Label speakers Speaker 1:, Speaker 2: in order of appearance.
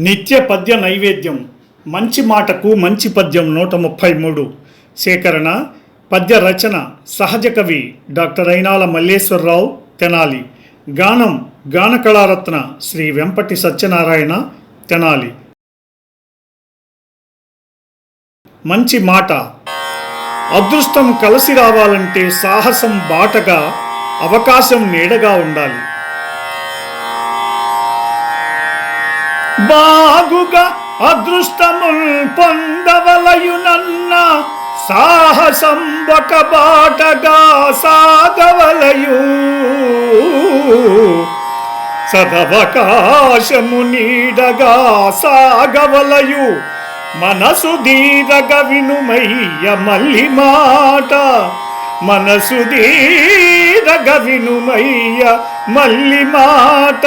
Speaker 1: నిత్య పద్య నైవేద్యం. మంచి మాటకు మంచి పద్యం నూట ముప్పై మూడు. సేకరణ పద్య రచన సహజ కవి డాక్టర్ అయినాల మల్లేశ్వరరావు తెనాలి. గానం గాన కళారత్న శ్రీ వెంపటి సత్యనారాయణ తెనాలి. మంచి మాట. అదృష్టం కలిసి రావాలంటే సాహసం బాటగా అవకాశం నీడగా ఉండాలి. బాగుగా అదృష్టముల్ పొందవలయునన్న సాహసం ఒక బాటగా సాగవలయు. సదవకాశము నీడగా సాగవలయు. మనసు దీరగ వినుమయ్య మల్లి మాట మనసు దీరగ వినుమయ్య మల్లి మాట